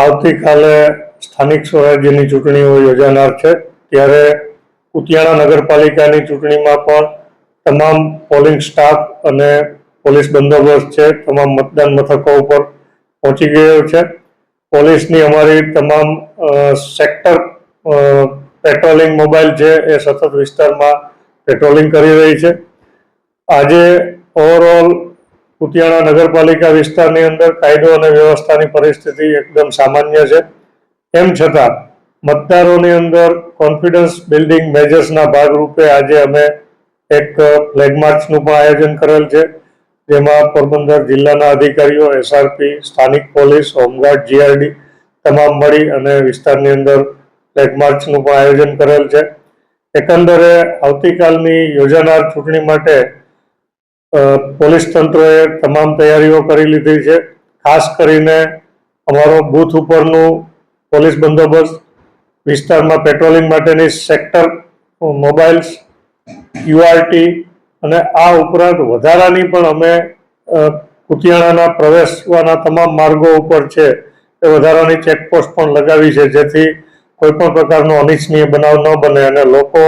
આવતીકાલે સ્થાનિક સ્વરાજ્યની ચૂંટણીઓ યોજાનાર છે. ત્યારે કુતિયાણા નગરપાલિકાની ચૂંટણીમાં પણ તમામ પોલિંગ સ્ટાફ અને પોલીસ બંદોબસ્ત છે. તમામ મતદાન મથકો ઉપર પહોંચી ગયો છે. પોલીસની અમારી તમામ સેક્ટર પેટ્રોલિંગ મોબાઈલ છે એ સતત વિસ્તારમાં પેટ્રોલિંગ કરી રહી છે. આજે ઓવરઓલ કુતિયાણા નગરપાલિકા વિસ્તારની અંદર કાયદો અને વ્યવસ્થાની પરિસ્થિતિ એકદમ સામાન્ય છે. એમ છતાં, મતદારોની અંદર કોન્ફિડન્સ બિલ્ડિંગ મેજર્સના ભાગરૂપે આજે અમે એક ફ્લેગ માર્ચનું પણ આયોજન કરેલ છે, જેમાં પોરબંદર જિલ્લાના અધિકારીઓ એસઆરપી સ્થાનિક પોલીસ હોમગાર્ડ જીઆરડી તમામ મળી અને વિસ્તારની અંદર ફ્લેગ માર્ચનું પણ આયોજન કરેલ છે. એકંદરે આવતીકાલની યોજાનાર ચૂંટણી માટે પોલીસ તંત્રએ તમામ તૈયારીઓ કરી લીધી છે. ખાસ કરીને અમારો બૂથ ઉપરનું પોલીસ બંદોબસ્ત, વિસ્તારમાં પેટ્રોલિંગ માટેની સેક્ટર મોબાઈલ્સ યુઆરટી અને આ ઉપરાંત વધારાની પણ અમે કુતિયાણાના પ્રવેશવાના તમામ માર્ગો ઉપર છે એ વધારાની ચેકપોસ્ટ પણ લગાવી છે જેથી કોઈ પણ પ્રકારનો અનિચ્છનીય બનાવ ન બને અને લોકો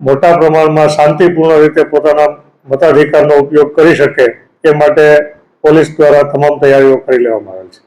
મોટા પ્રમાણમાં શાંતિપૂર્ણ રીતે પોતાના મતાધિકારનો ઉપયોગ કરી શકે એ માટે પોલીસ દ્વારા તમામ તૈયારીઓ કરી લેવામાં આવેલ છે.